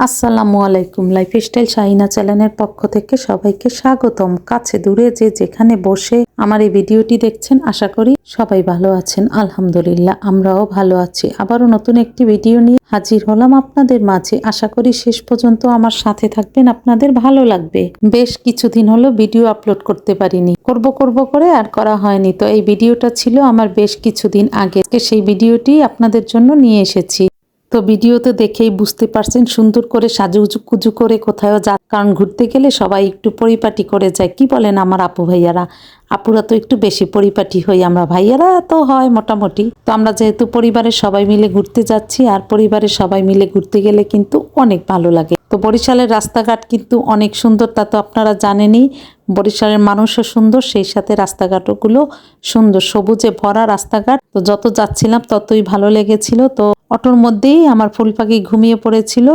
আসসালামু আলাইকুম। লাইফস্টাইল শাহিনা চ্যানেলের পক্ষ থেকে সবাইকে স্বাগতম। কাছে দূরে যে যেখানে বসে আমার এই ভিডিওটি দেখছেন, আশা করি সবাই ভালো আছেন। আলহামদুলিল্লাহ, আমরাও ভালো আছি। আবারও নতুন একটি ভিডিও নিয়ে হাজির হলাম আপনাদের মাঝে। আশা করি শেষ পর্যন্ত আমার সাথে থাকবেন, আপনাদের ভালো লাগবে। বেশ কিছুদিন হলো ভিডিও আপলোড করতে পারিনি। করব করব করে আর করা হয়নি। তো এই ভিডিওটা ছিল আমার বেশ কিছুদিন আগে। সেই ভিডিওটি আপনাদের জন্য নিয়ে এসেছি। তো ভিডিওতে দেখেই বুঝতে পারছেন সুন্দর করে সাজুগুজু কুজু করে কোথাও যা কারণ ঘুরতে গেলে সবাই একটু পরিপাটি করে যায়। কি বলেন আমার আপু ভাইয়ারা? আপুরা তো একটু বেশি পরিপাটি হই আমরা। ভাইয়ারা তো হয় মোটামুটি। তো আমরা যেহেতু পরিবারের সবাই মিলে ঘুরতে যাচ্ছি আর পরিবারের সবাই মিলে ঘুরতে গেলে কিন্তু অনেক ভালো লাগে। তো বরিশালের রাস্তাঘাট কিন্তু অনেক সুন্দর, তা তো আপনারা জানেনই। বরিশালের মানুষও সুন্দর, সেই সাথে রাস্তাঘাটগুলো সুন্দর। সবুজে ভরা রাস্তাঘাট তো যত যাচ্ছিলাম ততই ভালো লেগেছিল। তো অটোর মধ্যেই আমার ফুল পাখি ঘুমিয়ে পড়েছিল।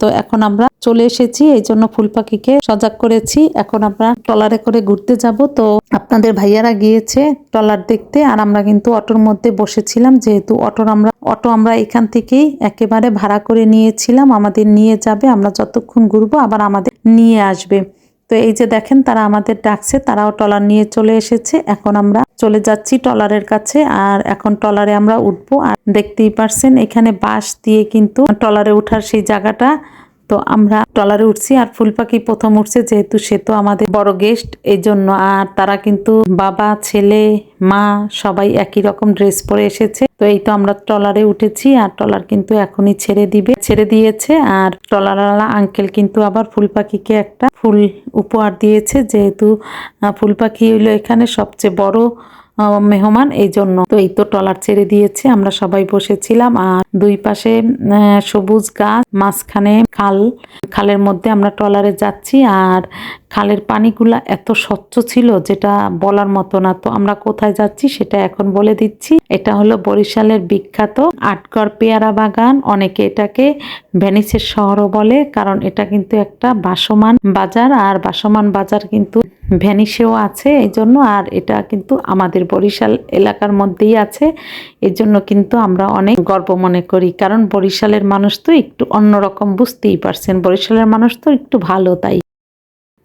তো এখন আমরা চলে এসেছি। এই জন্য ফুল পাখিকে সজাগ করেছি। এখন আমরা ট্রলারে করে ঘুরতে যাব। তো আপনাদের ভাইয়ারা গিয়েছে ট্রলার দেখতে। আর আমরা কিন্তু অটোর মধ্যে বসেছিলাম। যেহেতু অটোর আমরা, অটো আমরা এখান থেকেই একেবারে ভাড়া করে নিয়েছিলাম। আমাদের নিয়ে যাবে। আমরা যতক্ষণ ঘুরবো আবার আমাদের নিয়ে আসবে। তো এই যে দেখেন, তারা আমাদের ডাকছে, তারাও টলার নিয়ে চলে এসেছে। এখন আমরা চলে যাচ্ছি টলারের কাছে, আর এখন টলারে আমরা উঠবো। আর দেখতেই পারছেন, এখানে বাঁশ দিয়ে কিন্তু টলারে উঠার সেই জায়গাটা। তো আমরা ট্রলারে উঠছি আর ফুল পাখি প্রথম উঠছে, যেহেতু সে তো আমাদের বড় গেস্ট এই জন্য আর তারা কিন্তু বাবা, ছেলে, মা সবাই একই রকম ড্রেস পরে এসেছে। তো এই তো আমরা ট্রলারে উঠেছি আর ট্রলার কিন্তু এখনই ছেড়ে দিবে, ছেড়ে দিয়েছে। আর ট্রলারওয়ালা আঙ্কেল কিন্তু আবার ফুল পাখিকে একটা ফুল উপহার দিয়েছে, যেহেতু ফুল পাখি হইল এখানে সবচেয়ে বড় মেহমান এই জন্য তো এই তো ট্রলার ছেড়ে দিয়েছে। আমরা সবাই বসেছিলাম আর দুই পাশে সবুজ গাছ, মাঝখানে খাল। খালের মধ্যে আমরা ট্রলারে যাচ্ছি আর খালের পানিগুলা এত স্বচ্ছ ছিল যেটা বলার মতো না। তো আমরা কোথায় যাচ্ছি সেটা এখন বলে দিচ্ছি। এটা হলো বরিশালের বিখ্যাত আটগড় পেয়ারা বাগান। অনেকে এটাকে ভেনিসের শহরও বলে, কারণ এটা কিন্তু একটা বাসমান বাজার। আর বাসমান বাজার কিন্তু ভ্যানিসেও আছে এই জন্য আর এটা কিন্তু আমাদের বরিশাল এলাকার মধ্যেই আছে। এই জন্য কিন্তু আমরা অনেক গর্ব মনে করি, কারণ বরিশালের মানুষ তো একটু অন্যরকম, বুঝতেই পারছেন। বরিশালের মানুষ তো একটু ভালো, তাই।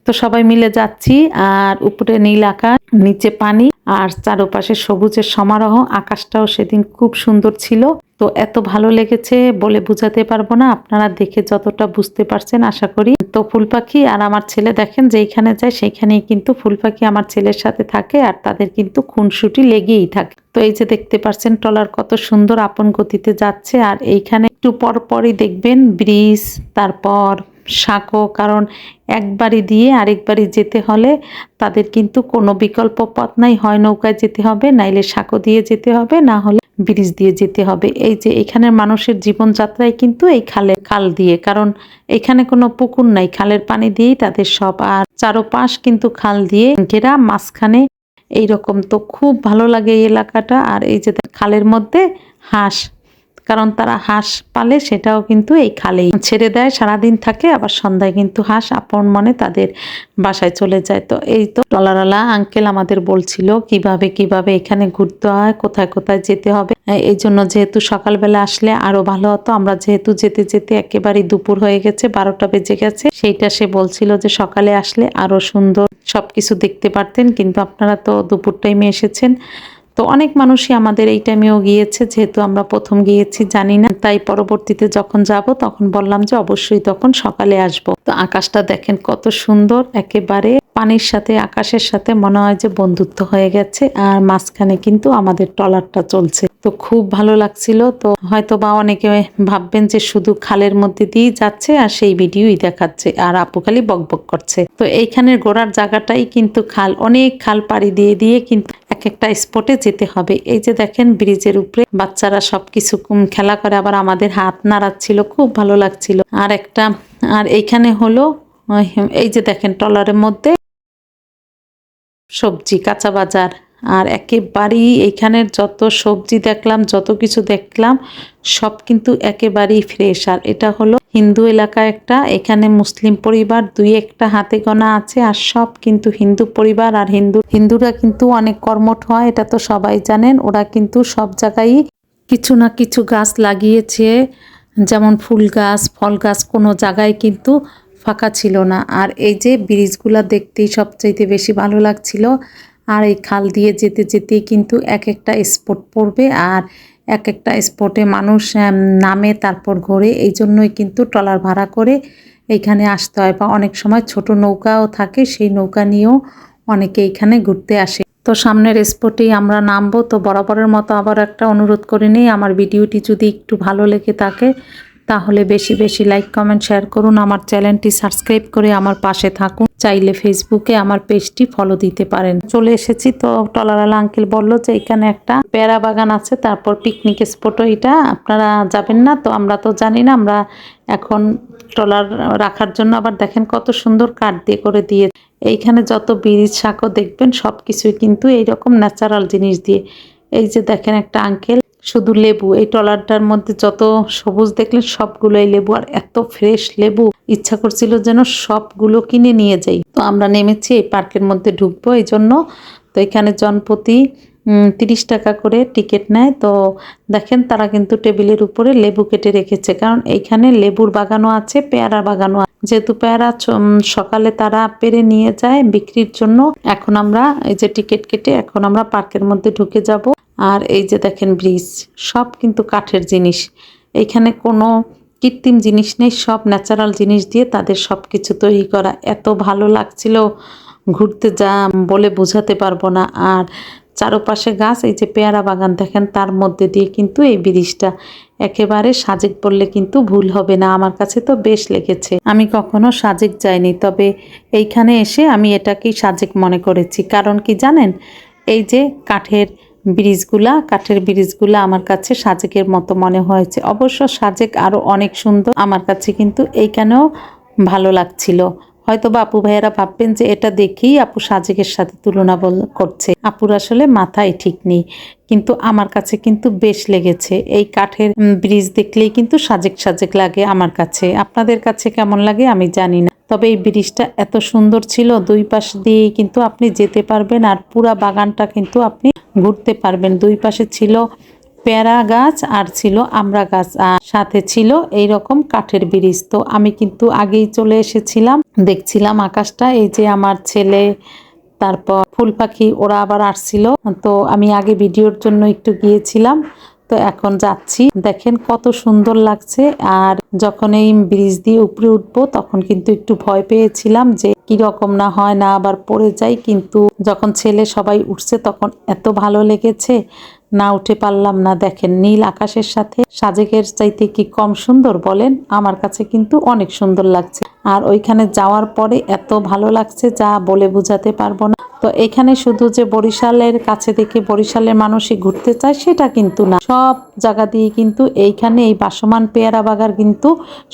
তো সবাই মিলে যাচ্ছি, আর উপরে নীল আকাশ, নিচে পানি, আর চারপাশে সবুজের সমারোহ। আকাশটাও সেদিন খুব সুন্দর ছিল। তো এত ভালো লেগেছে বলে বুঝাতে পারব না। আপনারা দেখে যতটা বুঝতে পারছেন আশা করি। তো ফুল পাখি আর আমার ছেলে দেখেন, যেইখানে যায় সেইখানেই কিন্তু ফুল পাখি আমার ছেলের সাথে থাকে আর তাদের কিন্তু খুনসুটি লেগেই থাকে। তো এই যে দেখতে পাচ্ছেন ট্রলার কত সুন্দর আপন গতিতে যাচ্ছে আর এইখানে একটু পর পরই দেখবেন ব্রিজ, তারপর সাঁকো, কারণ একবারই দিয়ে আরেকবারই যেতে হলে তাদের কিন্তু কোনো বিকল্প পথ নাই। হয় নৌকায় যেতে হবে, নাইলে সাঁকো দিয়ে যেতে হবে, না হলে ব্রিজ দিয়ে যেতে হবে। এই যে এখানের মানুষের জীবনযাত্রাই কিন্তু এই খালে খাল দিয়ে, কারণ এখানে কোনো পুকুর নাই, খালের পানি দিয়েই তাদের সব। আর চারোপাশ কিন্তু খাল দিয়ে ঘেরা, মাঝখানে এইরকম। তো খুব ভালো লাগে এই এলাকাটা। আর এই যে খালের মধ্যে হাঁস কারণ তারা হাঁস পালে সেটাও কিন্তু এই খালেই ছেড়ে দেয়, সারাদিন থাকে, আবার সন্ধ্যায় কিন্তু হাঁস আপন মনে তাদের বাসায় চলে যায়। তো এই তো টলারালা আঙ্কেল আমাদের বলছিল কীভাবে কীভাবে এখানে ঘুরতে হয়, কোথায় কোথায় যেতে হবে। এই জন্য যেহেতু সকালবেলা আসলে আরও ভালো হতো, আমরা যেহেতু যেতে যেতে একেবারেই দুপুর হয়ে গেছে, বারোটা বেজে গেছে। সেইটা সে বলছিল যে সকালে আসলে আরও সুন্দর সবকিছু দেখতে পারতেন, কিন্তু আপনারা তো দুপুর টাইমে এসেছেন। তো অনেক মানুষই আমাদের এই টাইমেও গিয়েছে, যেহেতু আমরা প্রথম গিয়েছি, জানি না। তাই পরবর্তীতে যখন যাব, তখন বললাম যে অবশ্যই তখন সকালে আসব। তো আকাশটা দেখেন কত সুন্দর, একেবারে পানির সাথে, আকাশের সাথে মনে হয় যে বন্ধুত্ব হয়ে গেছে। আর মাঝখানে কিন্তু আমাদের ট্রলারটা চলছে। তো খুব ভালো লাগছিল। তো হয়তো বা অনেকে ভাববেন যে শুধু খালের মধ্যে দিয়েই যাচ্ছে আর সেই ভিডিওই দেখাচ্ছে আর আপু খালি বকবক করছে। তো এইখানের গোড়ার জায়গাটাই কিন্তু খাল, অনেক খাল পাড়ি দিয়ে দিয়ে কিন্তু এক একটা স্পটে যেতে হবে। এই যে দেখেন ব্রিজের উপরে বাচ্চারা সবকিছু খেলা করে, আবার আমাদের হাত নাড়াচ্ছিল, খুব ভালো লাগছিল। আর একটা, আর এইখানে হলো, এই যে দেখেন ট্রলারের মধ্যে সবজি, কাঁচা বাজার আর একেবারেই এইখানের যত সবজি দেখলাম, যত কিছু দেখলাম, সব কিন্তু একেবারেই ফ্রেশ আর এটা হলো হিন্দু এলাকা একটা, এখানে মুসলিম পরিবার, দুই একটা হাতে গোনা আছে, আর সব কিন্তু হিন্দু পরিবার। আর হিন্দু, হিন্দুরা কিন্তু অনেক কর্মঠ হয়, এটা তো সবাই জানেন। ওরা কিন্তু সব জায়গায় কিছু না কিছু গাছ লাগিয়েছে, যেমন ফুল গাছ, ফল গাছ, কোনো জায়গায় কিন্তু ফাঁকা ছিল না। আর এই যে ব্রিজগুলো দেখতেই সবচাইতে বেশি ভালো লাগছিল। আর এই খাল দিয়ে যেতে যেতেই কিন্তু এক একটা স্পট পড়বে আর এক একটা স্পটে মানুষ নামে তারপর ঘোরে। এই জন্যই কিন্তু ট্রলার ভাড়া করে এইখানে আসতে হয় বা অনেক সময় ছোট নৌকাও থাকে, সেই নৌকা নিয়েও অনেকে এইখানে ঘুরতে আসে। তো সামনের স্পটেই আমরা নামবো। তো বরাবরের মতো আবার একটা অনুরোধ করে নিই, আমার ভিডিওটি যদি একটু ভালো লেগে থাকে তাহলে বেশি বেশি লাইক কমেন্ট শেয়ার করুন। আমার চ্যানেলটি সাবস্ক্রাইব করে আমার পাশে থাকুন। চাইলে ফেসবুকে আমার পেজটি ফলো দিতে পারেন। চলে এসেছি তো টলারালা আঙ্কেল বলল যে, এখানে একটা পেয়ারা বাগান আছে, তারপর পিকনিক স্পটও এটা। আপনারা যাবেন না তো, আমরা তো জানি না, আমরা এখন ট্রলার রাখার জন্য আবার দেখেন কত সুন্দর কাঠ দিয়ে করে দিয়ে। এইখানে যত ব্রিজ শাকও দেখবেন সব কিছুই কিন্তু এইরকম ন্যাচারাল জিনিস দিয়ে। এই যে দেখেন একটা আঙ্কেল শুধু লেবু, এই ট্রলারটার মধ্যে যত সবুজ দেখলেন সবগুলোই লেবু, আর এত ফ্রেশ লেবু। ইচ্ছা করছিল যেন সবগুলো কিনে নিয়ে যাই। তো আমরা নেমেছি, এই পার্কের মধ্যে ঢুকবো, এই জন্য। তো এখানে জনপ্রতি তিরিশ টাকা করে টিকিট নেয়। তো দেখেন, তারা কিন্তু টেবিলের উপরে লেবু কেটে রেখেছে। কারণ এইখানে লেবুর বাগানও আছে পেয়ারা বাগানও আছে। যেহেতু পেয়ারা সকালে তারা পেরে নিয়ে যায় বিক্রির জন্য, এখন আমরা এই যে টিকিট কেটে এখন আমরা পার্কের মধ্যে ঢুকে যাব। আর এই যে দেখেন ব্রিজ, সব কিন্তু কাঠের জিনিস। এইখানে কোনো কৃত্রিম জিনিস নেই, সব ন্যাচারাল জিনিস দিয়ে তাদের সব কিছু তৈরি করা। এত ভালো লাগছিল, ঘুরতে যা বলে বোঝাতে পারব না। আর চারপাশে গাছ, এই যে পেয়ারা বাগান দেখেন, তার মধ্যে দিয়ে কিন্তু এই ব্রিজটা একেবারে সাজেক বললে কিন্তু ভুল হবে না, আমার কাছে তো বেশ লেগেছে। আমি কখনো সাজেক যাইনি, তবে এইখানে এসে আমি এটাকেই সাজেক মনে করেছি। কারণ কি জানেন? এই যে কাঠের ব্রিজগুলা, কাঠের ব্রিজগুলা আমার কাছে সাজেকের মতো মনে হয়েছে। অবশ্য সাজেক আরও অনেক সুন্দর। আমার কাছে কিন্তু এইখানেও ভালো লাগছিল। হয়তো বা আপু ভাইয়েরা ভাববেন যে এটা দেখেই আপু সাজেকের সাথে তুলনা করছে। আপুর আসলে মাথায় ঠিক নেই। কিন্তু আমার কাছে কিন্তু বেশ লেগেছে। এই কাঠের ব্রিজ দেখলেই কিন্তু সাজেক সাজেক লাগে আমার কাছে। আপনাদের কাছে কেমন লাগে আমি জানি না। তবে এই ব্রিজটা এত সুন্দর ছিল, দুই পাশ দিয়েই কিন্তু আপনি যেতে পারবেন আর পুরা বাগানটা কিন্তু আপনি ঘুরতে পারবেন। দুই পাশে ছিল পেয়ারা গাছ আর ছিল আমরা গাছ, আর সাথে ছিল এই রকম কাঠের ব্রিজ। তো আমি কিন্তু আগেই চলে এসেছিলাম, দেখছিলাম আকাশটা, এই যে আমার ছেলে, তারপর ফুল পাখি, ওরা আবার আসছিল। তো আমি আগে ভিডিওর জন্য একটু গিয়েছিলাম। তো এখন যাচ্ছি। দেখেন কত সুন্দর লাগছে। আর যখন এই ব্রিজ দিয়ে উপরে উঠবো, তখন কিন্তু একটু ভয় পেয়েছিলাম যে কি রকম না হয়, না আবার পড়ে যাই। কিন্তু যখন ছেলে সবাই উঠছে, তখন এত ভালো লেগেছে, না উঠে পারলাম না। দেখেন নীল আকাশের সাথে সাজেকের চাইতে কি কম সুন্দর বলেন, আমার কাছে কিন্তু অনেক সুন্দর লাগছে। আর ওইখানে যাওয়ার পরে এত ভালো লাগছে, যা বলে বোঝাতে পারব না। তো এখানে শুধু যে বরিশালের কাছে থেকে বরিশালের মানুষই ঘুরতে চায়, সেটা কিন্তু না। সব জায়গা দিয়ে কিন্তু এইখানে এই বাসমান পেয়ারা বাগার কিন্তু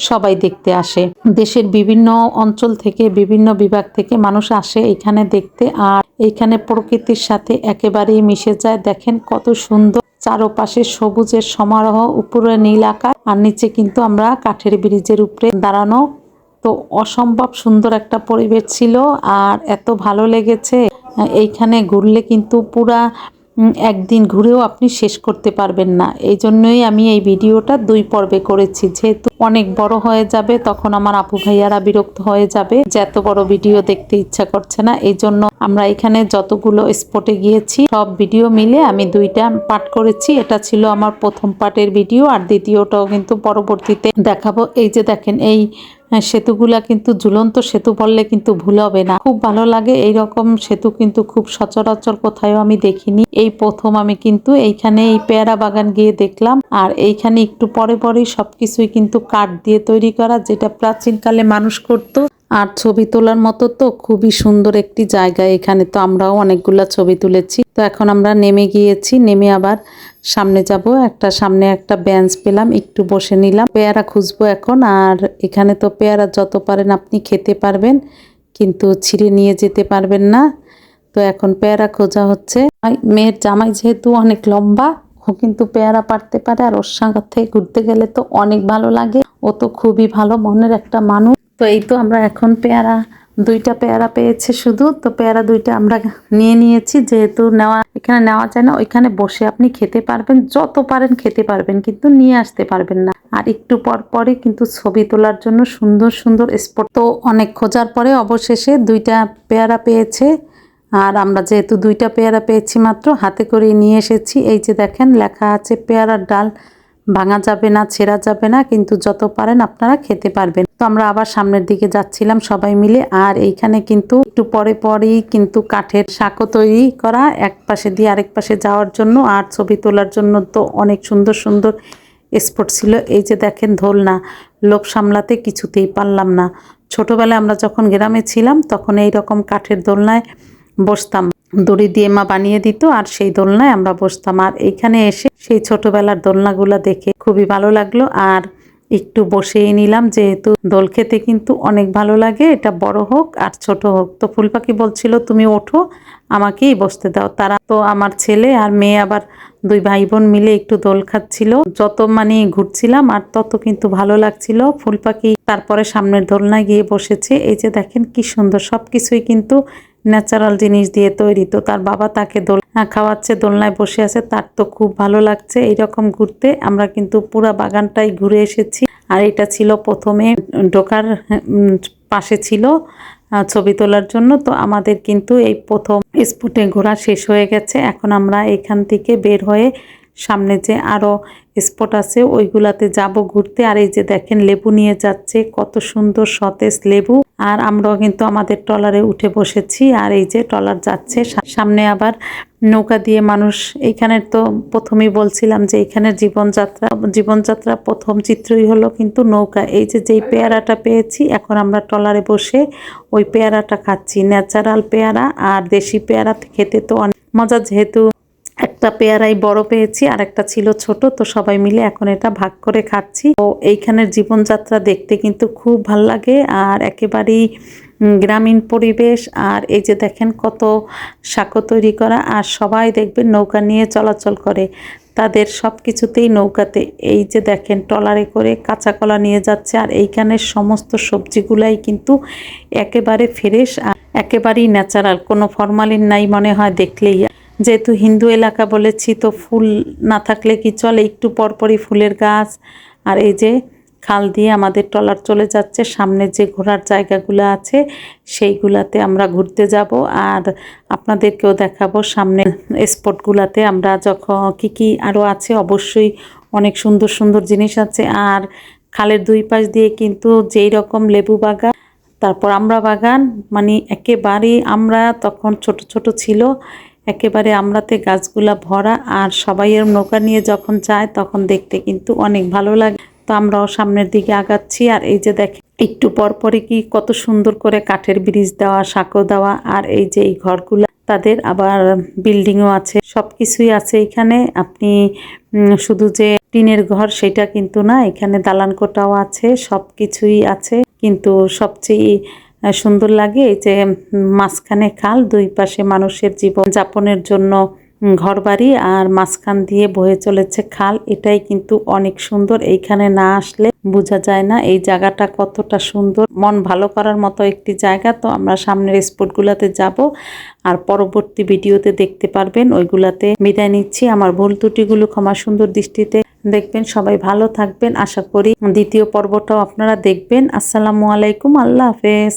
সবাই দেখতে আসে। দেশের বিভিন্ন অঞ্চল থেকে, বিভিন্ন বিভাগ থেকে মানুষ আসে এখানে দেখতে। আর এইখানে প্রকৃতির সাথে একেবারেই মিশে যায়। দেখেন কত সুন্দর চারপাশে সবুজের সমারোহ, উপরে নীল আকাশ, আর নিচে কিন্তু আমরা কাঠের ব্রিজের উপরে দাঁড়ানো। তো অসম্ভব সুন্দর একটা পরিবেশ ছিল, আর এত ভালো লেগেছে। এইখানে ঘুরলে কিন্তু পুরা একদিন ঘুরেও আপনি শেষ করতে পারবেন না। এই জন্যই আমি এই ভিডিওটা দুই পর্বে করেছি। যেহেতু অনেক বড় হয়ে যাবে, তখন আমার আপু ভাইয়ারা বিরক্ত হয়ে যাবে যে এত বড় ভিডিও দেখতে ইচ্ছা করছে না। এই জন্য আমরা এখানে যতগুলো স্পটে গিয়েছি, সব ভিডিও মিলে আমি দুইটা পার্ট করেছি। এটা ছিল আমার প্রথম পার্টের ভিডিও, আর দ্বিতীয়টাও কিন্তু পরবর্তীতে দেখাবো। এই যে দেখেন, এই সেতুগুলা কিন্তু ঝুলন্ত সেতু বললে কিন্তু ভুল হবে না। খুব ভালো লাগে এই রকম সেতু কিন্তু খুব সচরাচর কোথাও আমি দেখিনি। এই প্রথম আমি কিন্তু এইখানে এই পেয়ারা বাগান গিয়ে দেখলাম। আর এইখানে একটু পরে পরেই সবকিছুই কিন্তু কাঠ দিয়ে তৈরি করা, যেটা প্রাচীনকালে মানুষ করত। আর ছবি তোলার মতো তো খুবই সুন্দর একটি জায়গা। এখানে তো আমরাও অনেকগুলা ছবি তুলেছি। তো এখন আমরা নেমে গিয়েছি। নেমে আবার সামনে যাব। একটা সামনে একটা বেঞ্চ পেলাম। একটু বসে নিলাম। পেয়ারা খুঁজবো এখন। আর এখানে তো পেয়ারা যত পারেন আপনি খেতে পারবেন, কিন্তু ছিঁড়ে নিয়ে যেতে পারবেন না। তো এখন পেয়ারা খোঁজা হচ্ছে। মেয়ের জামাই যেহেতু অনেক লম্বা, ও কিন্তু পেয়ারা পারতে পারে। আর ওর সাথে ঘুরতে গেলে তো অনেক ভালো লাগে। ও তো খুবই ভালো মনের একটা মানুষ। তো এই তো আমরা এখন পেয়ারা, দুইটা পেয়ারা পেয়েছে শুধু। তো পেয়ারা দুইটা আমরা নিয়ে নিয়েছি, যেহেতু নেওয়া, এখানে নেওয়া যায় না, ওইখানে বসে আপনি খেতে পারবেন, যত পারেন খেতে পারবেন, কিন্তু নিয়ে আসতে পারবেন না। আর একটু পর পরে কিন্তু ছবি তোলার জন্য সুন্দর সুন্দর স্পট তো অনেক খোঁজার পরে অবশেষে দুইটা পেয়ারা পেয়েছে। আর আমরা যেহেতু দুইটা পেয়ারা পেয়েছি মাত্র, হাতে করে নিয়ে এসেছি। এই যে দেখেন, লেখা আছে, পেয়ারার ডাল ভাঙা যাবে না, ছেঁড়া যাবে না, কিন্তু যত পারেন আপনারা খেতে পারবেন। তো আমরা আবার সামনের দিকে যাচ্ছিলাম সবাই মিলে। আর এইখানে কিন্তু একটু পরে পরেই কিন্তু কাঠের সাঁকো তৈরি করা, এক পাশে দিয়ে আরেক পাশে যাওয়ার জন্য। আর ছবি তোলার জন্য তো অনেক সুন্দর সুন্দর স্পট ছিল। এই যে দেখেন দোলনা লোক সামলাতে কিছুতেই পারলাম না। ছোটবেলায় আমরা যখন গ্রামে ছিলাম, তখন এই রকম কাঠের দোলনায় বসতাম। দড়ি দিয়ে মা বানিয়ে দিত আর সেই দোলনায় আমরা বসতাম। আর এইখানে এসে সেই ছোটবেলার দোলনাগুলো দেখে খুবই ভালো লাগল। আর একটু বসেই নিলাম, যেহেতু দোল খেতে কিন্তু অনেক ভালো লাগে, এটা বড় হোক আর ছোট হোক। তো ফুলপাখি বলছিল, তুমি ওঠো, আমাকেই বসতে দাও। তারা তো আমার ছেলে আর মেয়ে আবার দুই ভাই বোন মিলে একটু দোল খাচ্ছিল। যত মানে ঘুরছিলাম আর তত কিন্তু ভালো লাগছিল। ফুল পাখি তারপরে সামনের দোলনায় গিয়ে বসেছে। এই যে দেখেন কি সুন্দর সব কিছুই কিন্তু ন্যাচারাল জিনিস দিয়ে তৈরি। তো তার বাবা তাকে দোল খাওয়াচ্ছে দোলনায় বসে আছে। তার তো খুব ভালো লাগছে এইরকম ঘুরতে। আমরা কিন্তু পুরা বাগানটাই ঘুরে এসেছি। আর এটা ছিল প্রথমে উম, পাশে ছিল। ছবি তোলার জন্য। তো আমাদের কিন্তু এই প্রথম স্পুটে ঘোরা শেষ হয়ে গেছে। এখন আমরা এখান থেকে বের হয়ে সামনে যে আরও স্পট আছে, ওইগুলাতে যাব ঘুরতে। আর এই যে দেখেন, লেবু নিয়ে যাচ্ছে, কত সুন্দর সতেজ লেবু। আর আমরাও কিন্তু আমাদের ট্রলারে উঠে বসেছি, আর এই যে ট্রলার যাচ্ছে সামনে আবার নৌকা দিয়ে মানুষ এইখানে তো প্রথমেই বলছিলাম যে এখানের জীবনযাত্রা জীবনযাত্রা প্রথম চিত্রই হলো কিন্তু নৌকা। এই যে যেই পেয়ারাটা পেয়েছি, এখন আমরা ট্রলারে বসে ওই পেয়ারাটা খাচ্ছি। ন্যাচারাল পেয়ারা আর দেশি পেয়ারা খেতে তো অনেক মজা, যেহেতু একটা পেয়ারাই বড় পেয়েছি আর একটা ছিল ছোট, তো সবাই মিলে এখন এটা ভাগ করে খাচ্ছি। তো এইখানের জীবনযাত্রা দেখতে কিন্তু খুব ভালো লাগে আর একেবারেই গ্রামীণ পরিবেশ আর এই যে দেখেন কত সাঁকো তৈরি করা আর সবাই দেখবেন নৌকা নিয়ে চলাচল করে। তাদের সব কিছুতেই নৌকাতে, এই যে দেখেন ট্রলারে করে কাঁচা কলা নিয়ে যাচ্ছে আর এইখানের সমস্ত সবজিগুলাই কিন্তু একেবারে ফ্রেশ আর একেবারেই ন্যাচারাল, কোনো ফরমালিন নাই মনে হয় দেখলেই। যেহেতু হিন্দু এলাকা বলেছি, তো ফুল না থাকলে কি চলে? একটু পরপরই ফুলের গাছ। আর এই যে খাল দিয়ে আমাদের ট্রলার চলে যাচ্ছে, সামনে যে ঘোরার জায়গাগুলো আছে, সেইগুলাতে আমরা ঘুরতে যাব। আর আপনাদেরকেও দেখাবো সামনে স্পটগুলাতে আমরা যখন কি কি আরও আছে, অবশ্যই অনেক সুন্দর সুন্দর জিনিস আছে। আর খালের দুই পাশ দিয়ে কিন্তু যেই রকম লেবু বাগান, তারপর আমরা বাগান মানে একেবারেই আমরা তখন ছোট ছোট ছিল। একেবারে আমরাতে গাছগুলা ভরা আর সবাই এর নৌকা নিয়ে যখন যায়, তখন দেখতে কিন্তু অনেক ভালো লাগে। তো আমরাও সামনের দিকে আগাচ্ছি আর এই যে দেখেন, একটু পর পরে কি কত সুন্দর করে কাঠের ব্রিজ দেওয়া, সাঁকো দেওয়া আর এই যে এই ঘরগুলো, তাদের আবার বিল্ডিংও আছে সব কিছুই আছে এখানে। আপনি শুধু যে টিনের ঘর সেটা কিন্তু না, এখানে দালান কোটাও আছে সব কিছুই আছে। কিন্তু সবচেয়ে সুন্দর লাগে এই যে মাঝখানে খাল, দুই পাশে মানুষের জীবন যাপনের জন্য ঘরবাড়ি আর মাঝখান দিয়ে বয়ে চলেছে খাল। এটাই কিন্তু অনেক সুন্দর। এইখানে না আসলে বোঝা যায় না এই জায়গাটা কতটা সুন্দর। মন ভালো করার মতো একটি জায়গা। তো আমরা সামনের স্পটগুলোতে যাব আর পরবর্তী ভিডিওতে দেখতে পারবেন। ওইগুলাতে বিদায় নিচ্ছি। আমার ভুল ত্রুটিগুলো ক্ষমা সুন্দর দৃষ্টিতে দেখবেন। সবাই ভালো থাকবেন। আশা করি দ্বিতীয় পর্বটাও আপনারা দেখবেন। আসসালামু আলাইকুম। আল্লাহ হাফেজ।